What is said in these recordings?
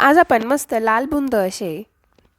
आज आपण मस्त लाल बुंद असे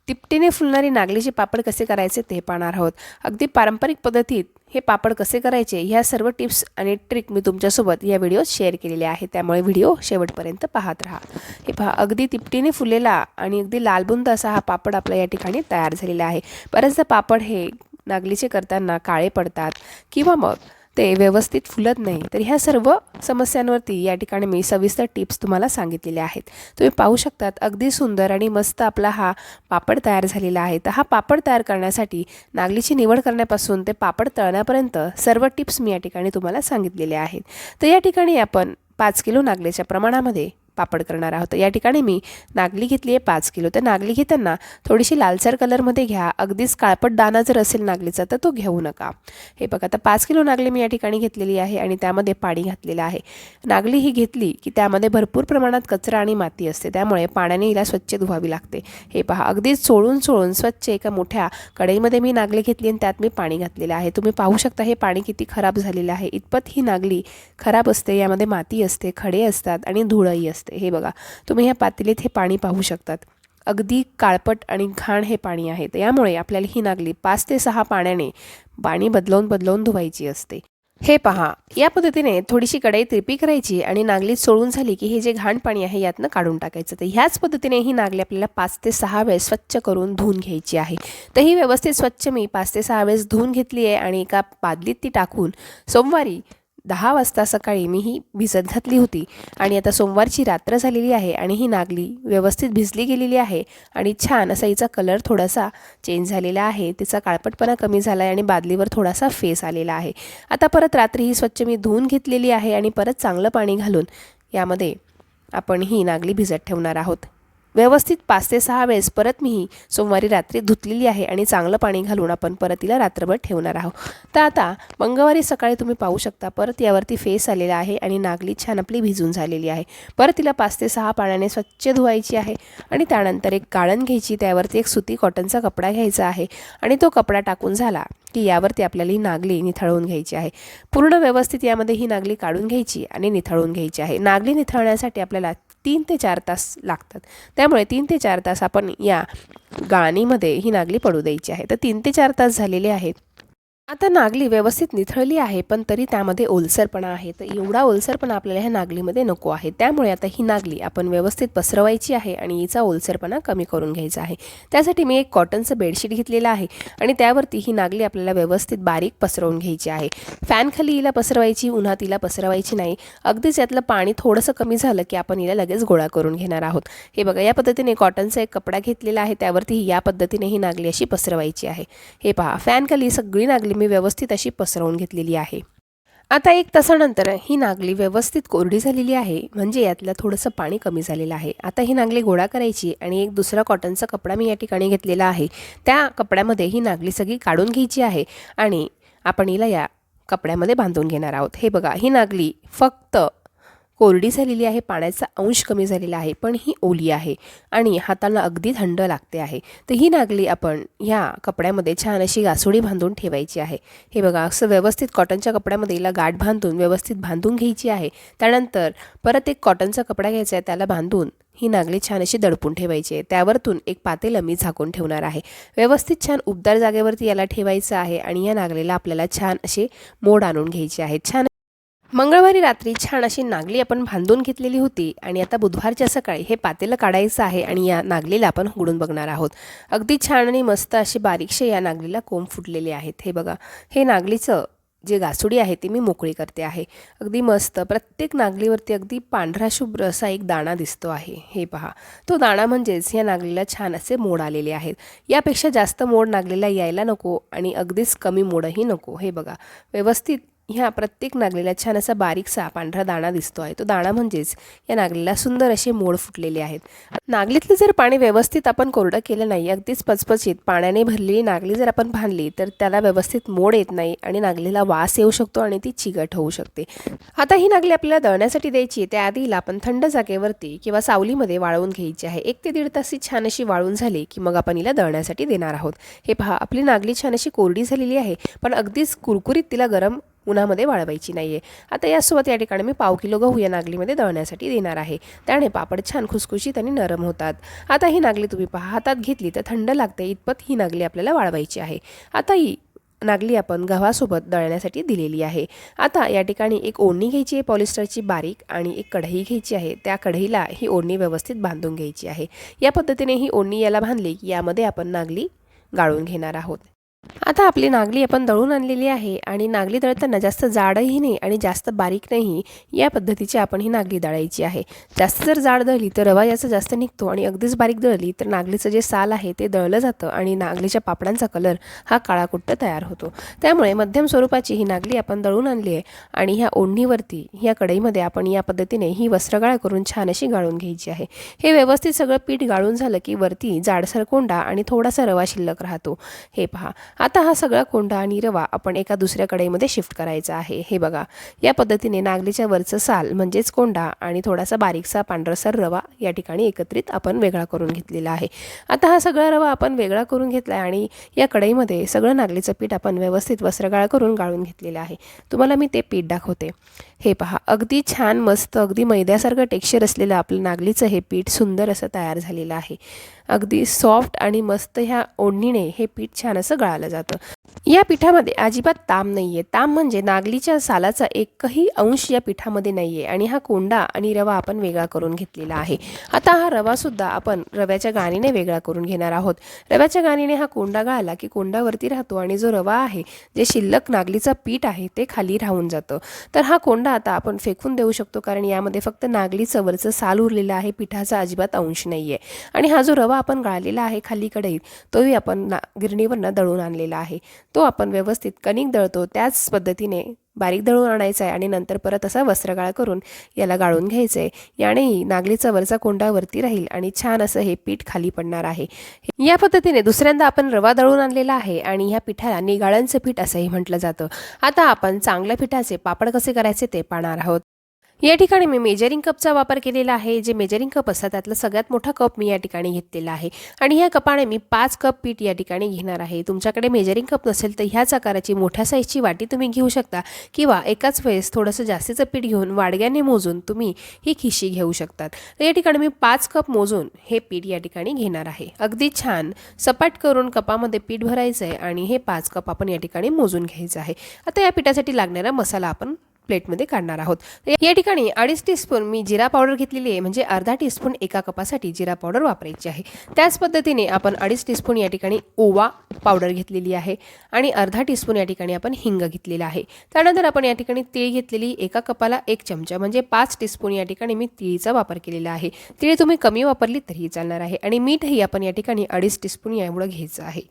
तिपटीने फुलणारी नागलीचे पापड कसे करायचे ते पाहणार आहोत. अगदी पारंपरिक पद्धतीत हे पापड कसे करायचे ह्या सर्व टिप्स आणि ट्रिक मी तुमच्यासोबत या व्हिडिओत शेअर केलेले आहे. त्यामुळे व्हिडिओ शेवटपर्यंत पाहत राहा. हे पहा अगदी तिपटीने फुलेला आणि अगदी लालबुंद असा हा पापड आपला या ठिकाणी तयार झालेला आहे. बऱ्याचदा पापड हे नागलीचे करताना काळे पडतात किंवा मग ते व्यवस्थित फुलत नाही. तर ह्या सर्व समस्यांवरती या ठिकाणी मी सविस्तर टिप्स तुम्हाला सांगितलेल्या आहेत. तुम्ही पाहू शकतात अगदी सुंदर आणि मस्त आपला हा पापड तयार झालेला आहे. तर हा पापड तयार करण्यासाठी नागलीची निवड करण्यापासून ते पापड तळण्यापर्यंत सर्व टिप्स मी या ठिकाणी तुम्हाला सांगितलेल्या आहेत. तर या ठिकाणी आपण पाच किलो नागलीच्या प्रमाणामध्ये पापड करणार आहोत. या ठिकाणी मी नागली घेतली आहे पाच किलो. तर नागली घेताना थोडीशी लालसर कलरमध्ये घ्या. अगदीच काळपट दाना जर असेल नागलीचा तर तो घेऊ नका. हे बघा आता पाच किलो नागली मी या ठिकाणी घेतलेली आहे आणि त्यामध्ये पाणी घातलेलं आहे. नागली ही घेतली की त्यामध्ये भरपूर प्रमाणात कचरा आणि माती असते. त्यामुळे पाण्याने हिला स्वच्छ धुवावी लागते. हे पहा अगदीच चोळून चोळून स्वच्छ एका मोठ्या कढईमध्ये मी नागली घेतली आणि त्यात मी पाणी घातलेलं आहे. तुम्ही पाहू शकता हे पाणी किती खराब झालेलं आहे. इतपत ही नागली खराब असते यामध्ये माती असते खडे असतात आणि धुळंही असते. हे बघा तुम्ही ह्या पातेलीत हे पाणी पाहू शकतात. अगदी काळपट आणि घाण हे पाणी आहे. यामुळे आपल्याला ही नागली पाच ते सहा पाण्याने पाणी बदलवून बदलवून धुवायची असते. हे पहा या पद्धतीने थोडीशी कढई तिरपी करायची आणि नागली सोडून झाली की हे जे घाण पाणी आहे यातनं काढून टाकायचं. तर ह्याच पद्धतीने ही नागली आपल्याला पाच ते सहा वेळेस स्वच्छ करून धुवून घ्यायची आहे. तर ही व्यवस्थित स्वच्छ मी पाच ते सहा वेळेस धुवून घेतली आहे आणि एका बादलीत ती टाकून सोमवारी दहा वाजता सकाळी मी ही भिजत घातली होती. आणि आता सोमवारची रात्र झालेली आहे आणि ही नागली व्यवस्थित भिजली गेलेली आहे आणि छान असा हिचा कलर थोडासा चेंज झालेला आहे. तिचा काळपटपणा कमी झाला आहे आणि बादलीवर थोडासा फेस आलेला आहे. आता परत रात्री ही स्वच्छ मी धुवून घेतलेली आहे आणि परत चांगलं पाणी घालून यामध्ये आपण ही नागली भिजत ठेवणार आहोत. व्यवस्थित पाच ते सहा वेळेस परत मी ही सोमवारी रात्री धुतलेली आहे आणि चांगलं पाणी घालून आपण परत तिला रात्रभर ठेवणार आहोत. तर आता मंगळवारी सकाळी तुम्ही पाहू शकता परत यावरती फेस आलेला आहे आणि नागली छान आपली भिजून झालेली आहे. परत तिला पाच ते सहा पाण्याने स्वच्छ धुवायची आहे आणि त्यानंतर एक गाळण घ्यायची त्यावरती एक सुती कॉटनचा कपडा घ्यायचा आहे आणि तो कपडा टाकून झाला की यावरती आपल्याला ही नागली निथळवून घ्यायची आहे. पूर्ण व्यवस्थित यामध्ये ही नागली काढून घ्यायची आणि निथळून घ्यायची आहे. नागली निथळण्यासाठी आपल्याला तीन ते चार तास लागतात. त्यामुळे तीन ते चार तास आपण या गाणीमध्ये ही नागली पडू द्यायची आहे. तर तीन ते चार तास झालेले आहेत. आता नागली व्यवस्थित निथळली आहे पण तरी त्यामध्ये ओलसरपणा आहे. तर एवढा ओलसरपणा आपल्याला ह्या नागलीमध्ये नको आहे. त्यामुळे आता ही नागली आपण व्यवस्थित पसरवायची आहे आणि हिचा ओलसरपणा कमी करून घ्यायचा आहे. त्यासाठी मी एक कॉटनचं बेडशीट घेतलेलं आहे आणि त्यावरती ही नागली आपल्याला व्यवस्थित बारीक पसरवून घ्यायची आहे. फॅनखाली हिला पसरवायची उन्हात हिला पसरवायची नाही. अगदीच यातलं पाणी थोडंसं कमी झालं की आपण हिला लगेच गोळा करून घेणार आहोत. हे बघा या पद्धतीने कॉटनचा एक कपडा घेतलेला आहे. त्यावरती या पद्धतीने ही नागली अशी पसरवायची आहे. हे पहा फॅनखाली सगळी नागली मी व्यवस्थित अशी पसरवून घेतलेली आहे. आता एक तासानंतर ही नागली व्यवस्थित कोरडी झालेली आहे म्हणजे यातलं थोडंसं पाणी कमी झालेलं आहे. आता ही नागली गोळा करायची आणि एक दुसरा कॉटनचा कपडा मी या ठिकाणी घेतलेला आहे. त्या कपड्यामध्ये ही नागली सगळी काढून घ्यायची आहे आणि आपण हिला या कपड्यामध्ये बांधून घेणार आहोत. हे बघा ही नागली फक्त कोरडी झालेली आहे पाण्याचा अंश कमी झालेला आहे पण ही ओली आहे आणि हाताला अगदी थंड लागते आहे. तर ही नागली आपण ह्या कपड्यामध्ये छान अशी गासोडी बांधून ठेवायची आहे. हे बघा असं व्यवस्थित कॉटनच्या कपड्यामध्ये हिला गाठ बांधून व्यवस्थित बांधून घ्यायची आहे. त्यानंतर परत एक कॉटनचा कपडा घ्यायचा आहे त्याला बांधून ही नागली छान अशी दडपून ठेवायची आहे. त्यावरतून एक पातेलं मी झाकून ठेवणार आहे. व्यवस्थित छान उबदार जागेवरती याला ठेवायचं आहे आणि या नागलीला आपल्याला छान असे मोड आणून घ्यायचे आहेत छान मंगळवारी रात्री छान अशी नागली आपण बांधून घेतलेली होती आणि आता बुधवारच्या सकाळी हे पातेलं काढायचं आहे आणि या नागलीला आपण उघडून बघणार आहोत. अगदी छान आणि मस्त अशी बारीकशे या नागलीला कोंब फुटलेले आहेत. हे बघा हे नागलीचं जे घासुडी आहे ती मी मोकळी करते आहे. अगदी मस्त प्रत्येक नागलीवरती अगदी पांढरा शुभ्र असा एक दाणा दिसतो आहे. हे पहा तो दाणा म्हणजेच या नागलीला छान असे मोड आलेले आहेत. यापेक्षा जास्त मोड नागलीला यायला नको आणि अगदीच कमी मोडही नको. हे बघा व्यवस्थित ह्या प्रत्येक नागलीला छान असा बारीकसा पांढरा दाणा दिसतो आहे. तो दाणा म्हणजेच या नागलीला सुंदर असे मोड फुटलेले आहेत. नागलीतलं जर पाणी व्यवस्थित आपण कोरडं केलं नाही अगदीच पचपचीत पाण्याने भरलेली नागली जर आपण बांधली तर त्याला व्यवस्थित मोड येत नाही आणि नागलीला वास येऊ शकतो आणि ती चिकट होऊ शकते. आता ही नागली आपल्याला दळण्यासाठी द्यायची आहे त्याआधीला आपण थंड जागेवरती किंवा सावलीमध्ये वाळवून घ्यायची आहे. एक ते दीड तास ही छान अशी वाळून झाली की मग आपण हिला दळण्यासाठी देणार आहोत. हे पहा आपली नागली छान अशी कोरडी झालेली आहे पण अगदीच कुरकुरीत तिला गरम उन्हामध्ये वाळवायची नाही आहे आता यासोबत या ठिकाणी मी पाव किलो गहू या नागलीमध्ये दळण्यासाठी देणार आहे. त्याने पापड छान खुसखुशीत आणि नरम होतात. आता ही नागली तुम्ही पहा हातात घेतली तर थंड लागते इतपत ही नागली आपल्याला वाळवायची आहे. आता ही नागली आपण गव्हासोबत दळण्यासाठी दिलेली आहे. आता या ठिकाणी एक ओढणी घ्यायची आहे पॉलिस्टरची बारीक आणि एक कढई घ्यायची आहे. त्या कढईला ही ओढणी व्यवस्थित बांधून घ्यायची आहे. या पद्धतीने ही ओढणी याला बांधली की यामध्ये आपण नागली गाळून घेणार आहोत. आता आपली नागली आपण दळून आणलेली आहे आणि नागली दळताना जास्त जाडही नाही आणि जास्त बारीक नाही या पद्धतीची आपण ही नागली दळायची आहे. जास्त जर जाड दळली तर रवा याचा जास्त निघतो आणि अगदीच बारीक दळली तर नागलीचं जे साल आहे ते दळलं जातं आणि नागलीच्या पापडांचा कलर हा काळाकुट्ट तयार होतो. त्यामुळे मध्यम स्वरूपाची ही नागली आपण दळून आणली आहे आणि ह्या ओढणीवरती ह्या कढईमध्ये आपण या पद्धतीने ही वस्त्रगाळ करून छान अशी गाळून घ्यायची आहे. हे व्यवस्थित सगळं पीठ गाळून झालं की वरती जाडसर कोंडा आणि थोडासा रवा शिल्लक राहतो. हे पहा आता हा सगळा कोंडा आणि रवा आपण एका दुसऱ्या कढईमध्ये शिफ्ट करायचा आहे. हे बघा या पद्धतीने नागलीच्या वरचं साल म्हणजेच कोंडा आणि थोडासा बारीकसा पांढरसर रवा या ठिकाणी एकत्रित आपण वेगळा करून घेतलेला आहे. आता हा सगळा रवा आपण वेगळा करून घेतला आहे आणि या कढईमध्ये सगळं नागलीचं पीठ आपण व्यवस्थित वस्त्रगाळ करून गाळून घेतलेलं आहे. तुम्हाला मी ते पीठ दाखवते. हे पहा अगदी छान मस्त अगदी मैद्यासारखं टेक्स्चर असलेलं आपलं नागलीचं हे पीठ सुंदर असं तयार झालेलं आहे. अगदी सॉफ्ट आणि मस्त ह्या ओढणीने हे पीठ छान असं गळालं जातं. या पिठामध्ये अजिबात ताम नाही आहे ताम म्हणजे नागलीच्या सालाचा एकही अंश या पिठामध्ये नाही आहे आणि हा कोंडा आणि रवा आपण वेगळा करून घेतलेला आहे. आता हा रवासुद्धा आपण रव्याच्या गाणीने वेगळा करून घेणार आहोत. रव्याच्या गाणीने हा कोंडा गाळला की कोंडावरती राहतो आणि जो रवा आहे जे शिल्लक नागलीचं पीठ आहे ते खाली राहून जातं. तर हा कोंडा आता आपण फेकून देऊ शकतो कारण यामध्ये फक्त नागली चवरचं साल उरलेलं आहे पिठाचा अजिबात अंश नाही आहे आणि हा जो रवा आपण गाळलेला आहे खाली कढईत तोही आपण ना गिरणीवरनं दळून आणलेला आहे. तो आपण व्यवस्थित कणिक दळतो त्याच पद्धतीने बारीक दळून आणायचा आहे आणि नंतर परत असा वस्त्रगाळ करून याला गाळून घ्यायचं आहे यानेही नागलीचा वरचा कोंडा वरती राहील आणि छान असं हे पीठ खाली पडणार आहे. या पद्धतीने दुसऱ्यांदा आपण रवा दळून आणलेला आहे आणि ह्या पिठाला निगाळ्यांचं पीठ असंही म्हटलं जातं. आता आपण चांगल्या पिठाचे पापड कसे करायचे ते पाहणार आहोत. या ठिकाणी मी मेजरिंग कपचा वापर केलेला आहे. जे मेजरिंग कप असतात त्यातला सगळ्यात मोठा कप मी या ठिकाणी घेतलेला आहे. आणि ह्या कपाने मी पाच कप पीठ या ठिकाणी घेणार आहे. तुमच्याकडे मेजरिंग कप नसेल तर ह्याच आकाराची मोठ्या साईजची वाटी तुम्ही घेऊ शकता. किंवा एकाच वेळेस थोडंसं जास्तीचं पीठ घेऊन वाडग्याने मोजून तुम्ही ही खिशी घेऊ शकतात. तर या ठिकाणी मी पाच कप मोजून हे पीठ या ठिकाणी घेणार आहे. अगदी छान सपाट करून कपामध्ये पीठ भरायचं आहे आणि हे पाच कप आपण या ठिकाणी मोजून घ्यायचं आहे. आता या पिठासाठी लागणारा मसाला आपण प्लेटमध्ये काढणार आहोत. या ठिकाणी अडीच टीस्पून मी जिरा पावडर घेतलेली आहे. म्हणजे अर्धा टीस्पून एका कपासाठी जिरा पावडर वापरायची आहे. त्याच पद्धतीने आपण अडीच टीस्पून या ठिकाणी ओवा पावडर घेतलेली आहे आणि अर्धा टीस्पून या ठिकाणी आपण हिंग घेतलेला आहे. त्यानंतर आपण या ठिकाणी तीळ घेतलेली एका कपाला एक चमचा म्हणजे पाच टीस्पून या ठिकाणी मी तिळीचा वापर केलेला आहे. तिळी तुम्ही कमी वापरली तरीही चालणार आहे आणि मीठही आपण या ठिकाणी अडीच टीस्पून एवढं घ्यायचं आहे.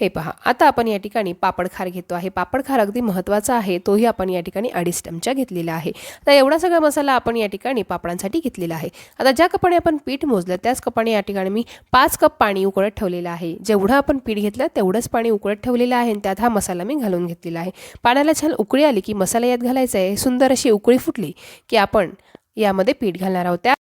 हे पहा आता आपण या ठिकाणी पापडखार घेतो आहे. पापडखार अगदी महत्त्वाचा आहे तोही आपण या ठिकाणी अडीच चमचा घेतलेला आहे. आता एवढा सगळा मसाला आपण या ठिकाणी पापडांसाठी घेतलेला आहे. आता ज्या कपाने आपण पीठ मोजलं त्याच कपाने या ठिकाणी मी पाच कप पाणी उकळत ठेवलेलं आहे. जेवढं आपण पीठ घेतलं तेवढंच पाणी उकळत ठेवलेलं आहे आणि त्यात हा मसाला मी घालून घेतलेला आहे. पाण्याला छान उकळी आली की मसाला यात घालायचा आहे. सुंदर अशी उकळी फुटली की आपण यामध्ये पीठ घालणार आहोत. त्या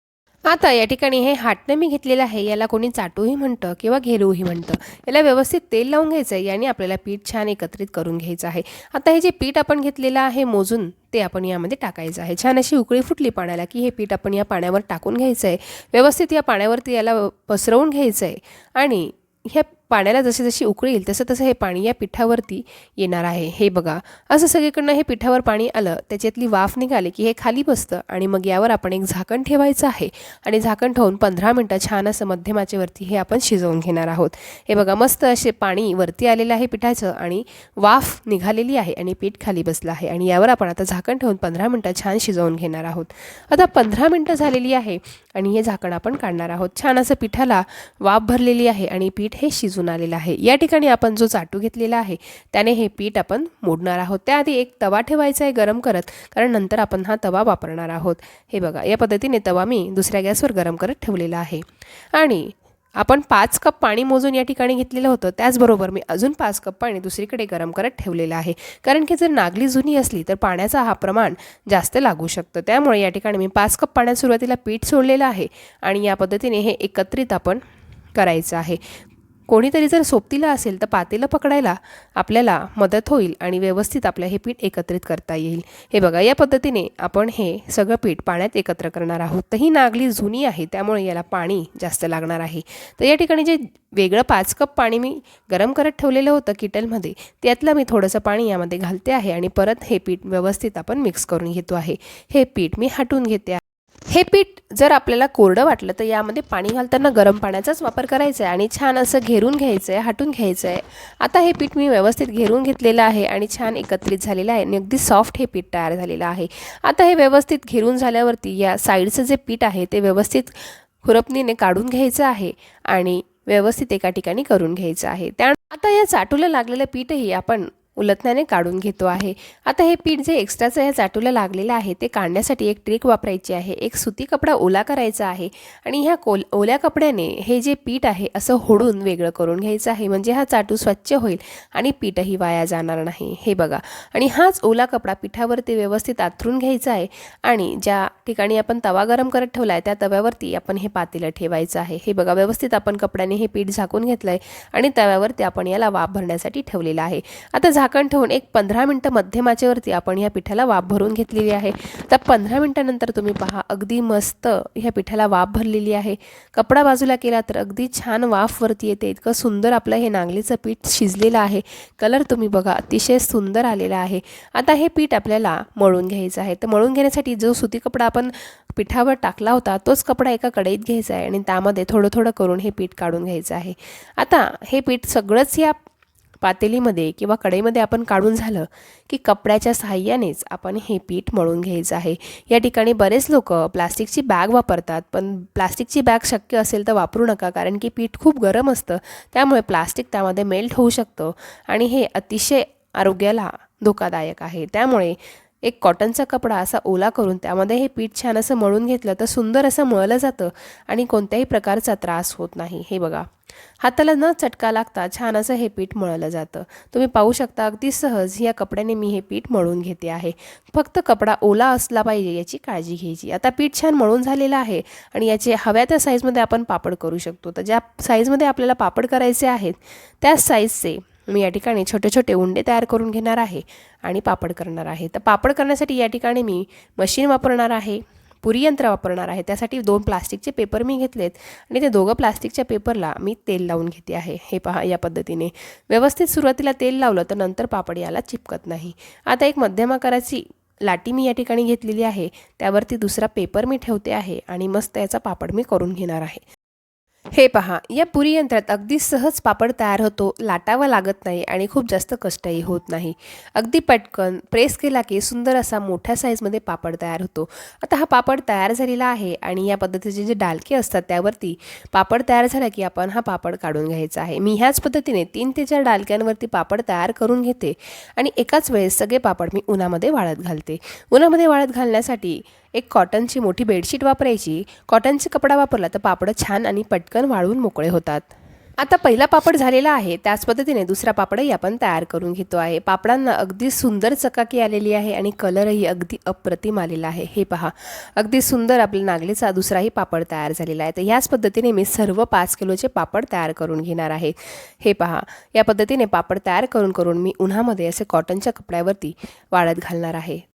आता या ठिकाणी हे हाटणं मी घेतलेलं आहे. याला कोणी चाटूही म्हणतं किंवा घेरूही म्हणतं. याला व्यवस्थित तेल लावून घ्यायचं आहे याने आपल्याला पीठ छान एकत्रित करून घ्यायचं आहे. आता हे जे पीठ आपण घेतलेलं आहे मोजून ते आपण यामध्ये टाकायचं आहे. छान अशी उकळी फुटली पाण्याला की हे पीठ आपण या पाण्यावर टाकून घ्यायचं आहे व्यवस्थित या पाण्यावरती याला पसरवून घ्यायचं आहे आणि ह्या पाण्याला जशी जशी उकळील तसं तसं हे पाणी या पिठावरती येणार आहे. हे बघा असं सगळीकडनं हे पिठावर पाणी आलं त्याच्यातली वाफ निघाली की हे खाली बसतं आणि मग यावर आपण एक झाकण ठेवायचं आहे आणि झाकण ठेवून पंधरा मिनटं छान असं मध्यमाचेवरती हे आपण शिजवून घेणार आहोत. हे बघा मस्त असे पाणी वरती आलेलं आहे पिठाचं आणि वाफ निघालेली आहे आणि पीठ खाली बसलं आहे आणि यावर आपण आता झाकण ठेवून पंधरा मिनटं छान शिजवून घेणार आहोत. आता पंधरा मिनटं झालेली आहे आणि हे झाकण आपण काढणार आहोत. छान असं पिठाला वाफ भरलेली आहे आणि पीठ हे शिजून आलेला आहे. या ठिकाणी आपण जो चाटू घेतलेला आहे त्याने हे पीठ आपण मोडणार आहोत. त्याआधी एक तवा ठेवायचा आहे गरम करत कारण नंतर आपण हा तवा वापरणार आहोत. हे बघा या पद्धतीने तवा मी दुसऱ्या गॅसवर गरम करत ठेवलेला आहे. आणि आपण पाच कप पाणी मोजून या ठिकाणी घेतलेलं होतं. त्याचबरोबर मी अजून पाच कप पाणी दुसरीकडे गरम करत ठेवलेलं आहे. कारण की जर नागली जुनी असली तर पाण्याचा हा प्रमाण जास्त लागू शकतं. त्यामुळे या ठिकाणी मी पाच कप पाण्यात सुरुवातीला पीठ सोडलेलं आहे. आणि या पद्धतीने हे एकत्रित आपण करायचं आहे. कोणीतरी जर सोबतीला असेल तर पातेलं पकडायला आपल्याला मदत होईल आणि व्यवस्थित आपलं हे पीठ एकत्रित करता येईल. हे बघा या पद्धतीने आपण हे सगळं पीठ पाण्यात एकत्र करणार आहोत. तर ही नागली जुनी आहे त्यामुळे याला पाणी जास्त लागणार आहे. तर या ठिकाणी जे वेगळं पाच कप पाणी मी गरम करत ठेवलेलं होतं किटलमध्ये त्यातलं मी थोडंसं पाणी यामध्ये घालते आहे आणि परत हे पीठ व्यवस्थित आपण मिक्स करून घेतो आहे. हे पीठ मी हटून घेते हे पीठ जर आपल्याला कोरडं वाटलं तर यामध्ये पाणी घालताना गरम पाण्याचाच वापर करायचा आहे आणि छान असं घेरून घ्यायचं आहे हटून घ्यायचं आहे आता हे पीठ मी व्यवस्थित घेरून घेतलेलं आहे आणि छान एकत्रित झालेलं आहे आणि अगदी सॉफ्ट हे पीठ तयार झालेलं आहे. आता हे व्यवस्थित घेरून झाल्यावरती या साईडचं जे पीठ आहे ते व्यवस्थित खुरपणीने काढून घ्यायचं आहे आणि व्यवस्थित एका ठिकाणी करून घ्यायचं आहे. त्या आता या चाटूला लागलेलं पीठही आपण उलटण्याने काढून घेतो आहे. आता हे पीठ जे एक्स्ट्राचं या चाटूला लागलेलं आहे ते काढण्यासाठी एक ट्रिक वापरायची आहे. एक सुती कपडा ओला करायचा आहे आणि ह्या कोल ओल्या कपड्याने हे जे पीठ आहे असं होडून वेगळं करून घ्यायचं आहे. म्हणजे हा चाटू स्वच्छ होईल आणि पीठही वाया जाणार नाही. हे बघा. आणि हाच ओला कपडा पिठावरती व्यवस्थित आथरून घ्यायचा आहे आणि ज्या ठिकाणी आपण तवा गरम करत ठेवला आहे त्या तव्यावरती आपण हे पातेलं ठेवायचं आहे. हे बघा व्यवस्थित आपण कपड्याने हे पीठ झाकून घेतलं आहे आणि तव्यावरती आपण याला वाफ भरण्यासाठी ठेवलेलं आहे. आता झाकण ठेवून एक पंधरा मिनटं मध्यमाचेवरती आपण ह्या पिठाला वाफ भरून घेतलेली आहे. तर पंधरा मिनटानंतर तुम्ही पहा अगदी मस्त ह्या पिठाला वाफ भरलेली आहे. कपडा बाजूला केला तर अगदी छान वाफवरती येते. इतकं सुंदर आपलं हे नांगलीचं पीठ शिजलेलं आहे. कलर तुम्ही बघा अतिशय सुंदर आलेला आहे. आता हे पीठ आपल्याला मळून घ्यायचं आहे. तर मळून घेण्यासाठी जो सुती कपडा आपण पिठावर टाकला होता तोच कपडा एका कढईत घ्यायचा आहे आणि त्यामध्ये थोडं थोडं करून हे पीठ काढून घ्यायचं आहे. आता हे पीठ सगळंच या पातेलीमध्ये किंवा कढईमध्ये आपण काढून झालं की कपड्याच्या सहाय्यानेच आपण हे पीठ मळून घ्यायचं आहे. या ठिकाणी बरेच लोक प्लास्टिकची बॅग वापरतात पण प्लास्टिकची बॅग शक्य असेल तर वापरू नका कारण की पीठ खूप गरम असतं त्यामुळे प्लास्टिक त्यामध्ये मेल्ट होऊ शकतं आणि हे अतिशय आरोग्याला धोकादायक आहे. त्यामुळे एक कॉटनचा कपडा असा ओला करून त्यामध्ये हे पीठ छान असं मळून घेतलं तर सुंदर असं मळलं जातं आणि कोणत्याही प्रकारचा त्रास होत नाही. हे बघा. हाताला न चटका लागता छान असं हे पीठ मळलं जातं. तुम्ही पाहू शकता अगदी सहज या कपड्याने मी हे पीठ मळून घेते आहे. फक्त कपडा ओला असला पाहिजे याची काळजी घ्यायची. आता पीठ छान मळून झालेलं आहे आणि याचे हव्या त्या साईजमध्ये आपण पापड करू शकतो. तर ज्या साईजमध्ये आपल्याला पापड करायचे आहेत त्याच साईजचे मी या ठिकाणी छोटे छोटे उंडे तयार करून घेणार आहे आणि पापड करणार आहे. तर पापड करण्यासाठी या ठिकाणी मी मशीन वापरणार आहे पुरी यंत्र वापरणार आहे. त्यासाठी दोन प्लास्टिकचे पेपर मी घेतलेत आणि ते दोघं प्लास्टिकच्या पेपरला मी तेल लावून घेते आहे. हे पहा या पद्धतीने. व्यवस्थित सुरुवातीला तेल लावलं तर नंतर पापड याला चिपकत नाही. आता एक मध्यम आकाराची लाटी मी या ठिकाणी घेतलेली आहे. त्यावरती दुसरा पेपर मी ठेवते आहे आणि मस्त याचा पापड मी करून घेणार आहे. हे पहा या पुरी यंत्रात अगदी सहज पापड तयार होतो लाटावा लागत नाही आणि खूप जास्त कष्टही होत नाही. अगदी पटकन प्रेस केला की सुंदर असा मोठ्या साईजमध्ये पापड तयार होतो. आता हा पापड तयार झालेला आहे आणि या पद्धतीचे जे डालके असतात त्यावरती पापड तयार झाला की आपण हा पापड काढून घ्यायचा आहे. मी ह्याच पद्धतीने तीन ते चार डालक्यांवरती पापड तयार करून घेते आणि एकाच वेळेस सगळे पापड मी उन्हामध्ये वाळत घालते. उन्हामध्ये वाळत घालण्यासाठी एक कॉटनची मोठी बेडशीट वापरायची. कॉटनचा कपडा वापरला तर पापडं छान आणि पटकन वाळून मोकळे होतात. आता पहिला पापड झालेला आहे. त्याच पद्धतीने दुसरा पापडही आपण तयार करून घेतो आहे. पापडांना अगदी सुंदर चकाकी आलेली आहे आणि कलरही अगदी अप्रतिम आलेला आहे. हे पहा. अगदी सुंदर आपल्या नागलीचा दुसराही पापड तयार झालेला आहे. तर ह्याच पद्धतीने मी सर्व पाच किलोचे पापड तयार करून घेणार आहे. हे पहा. या पद्धतीने पापड तयार करून करून मी उन्हामध्ये असे कॉटनच्या कपड्यावरती वाळत घालणार आहे.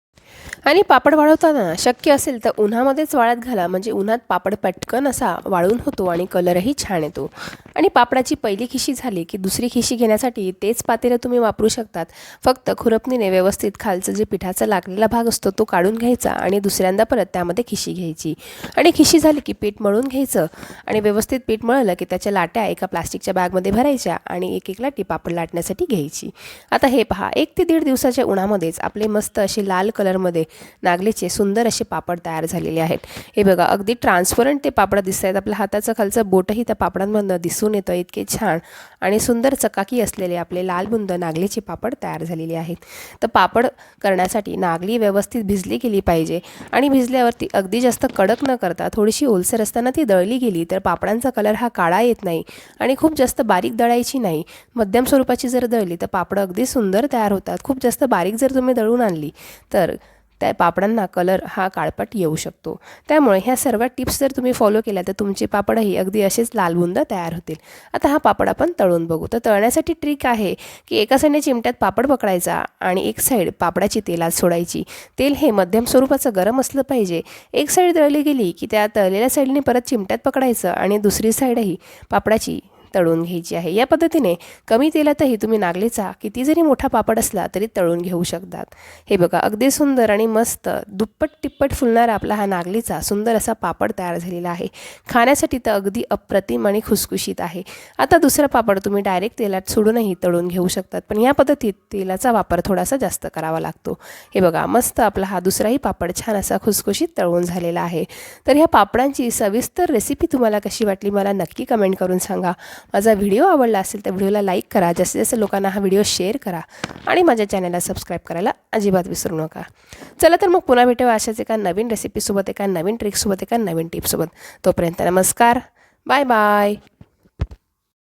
आणि पापड वाळवताना शक्य असेल तर उन्हामध्येच वाळत घाला. म्हणजे उन्हात पापड पटकन असा वाळून होतो आणि कलरही छान येतो. आणि पापडाची पहिली खिशी झाली की दुसरी खिशी घेण्यासाठी तेच पातेलं तुम्ही वापरू शकतात. फक्त खुरपणीने व्यवस्थित खालचं जे पिठाचा लागलेला भाग असतो तो काढून घ्यायचा आणि दुसऱ्यांदा परत त्यामध्ये खिशी घ्यायची. आणि खिशी झाली की पीठ मळून घ्यायचं आणि व्यवस्थित पीठ मळलं की त्याच्या लाट्या एका प्लास्टिकच्या बॅगमध्ये भरायच्या आणि एक एक लाटी पापड लाटण्यासाठी घ्यायची. आता हे पहा एक ते दीड दिवसाच्या उन्हामध्येच आपले मस्त असे लाल कलर कलरमध्ये नागलीचे सुंदर असे पापड तयार झालेले आहेत. हे बघा अगदी ट्रान्सपरंट ते पापड दिसत आहेत. आपल्या हाताचं खालचं बोटही त्या पापडांमधनं दिसून येतं. इतके छान आणि सुंदर चकाकी असलेले आपले लाल बुंद नागलीचे पापड तयार झालेले आहेत. तर पापड करण्यासाठी नागली व्यवस्थित भिजली गेली पाहिजे आणि भिजल्यावरती अगदी जास्त कडक न करता थोडीशी ओलसर असताना ती दळली गेली तर पापडांचा कलर हा काळा येत नाही आणि खूप जास्त बारीक दळायची नाही. मध्यम स्वरूपाची जर दळली तर पापडं अगदी सुंदर तयार होतात. खूप जास्त बारीक जर तुम्ही दळून आणली तर त्या पापडांना कलर हा काळपट येऊ शकतो. त्यामुळे ह्या सर्व टिप्स जर तुम्ही फॉलो केल्या तर तुमचे पापडही अगदी असेच लालबुंद तयार होतील. आता हा पापड आपण तळून बघू. तर तळण्यासाठी ट्रिक आहे की एका साईडने चिमट्यात पापड पकडायचा आणि एक साईड पापडाची तेलात सोडायची. तेल हे मध्यम स्वरूपाचं गरम असलं पाहिजे. एक साईड तळली गेली की त्या तळलेल्या साईडने परत चिमट्यात पकडायचं आणि दुसरी साईडही पापडाची तळून घ्यायची आहे. या पद्धतीने कमी तेलातही तुम्ही नागलीचा किती जरी मोठा पापड असला तरी तळून घेऊ शकतात. हे बघा अगदी सुंदर आणि मस्त दुप्पट तिप्पट फुलणारा आपला हा नागलीचा सुंदर असा पापड तयार झालेला आहे. खाण्यासाठी तर अगदी अप्रतिम आणि खुसखुशीत आहे. आता दुसरा पापड तुम्ही डायरेक्ट तेलात सोडूनही तळून घेऊ शकतात. पण या पद्धतीत तेलाचा वापर थोडासा जास्त करावा लागतो. हे बघा मस्त आपला हा दुसराही पापड छान असा खुसखुशीत तळून झालेला आहे. तर ह्या पापडांची सविस्तर रेसिपी तुम्हाला कशी वाटली मला नक्की कमेंट करून सांगा. माझा व्हिडिओ आवडला असेल तर व्हिडिओला लाईक करा जास्तीत जास्त लोकांना हा व्हिडिओ शेअर करा आणि माझ्या चॅनलला सबस्क्राईब करायला अजिबात विसरू नका. चला तर मग पुन्हा भेटूया अशाच एका नवीन रेसिपीसोबत एका नवीन ट्रिकसोबत एका नवीन टिपसोबत तोपर्यंत नमस्कार. Bye bye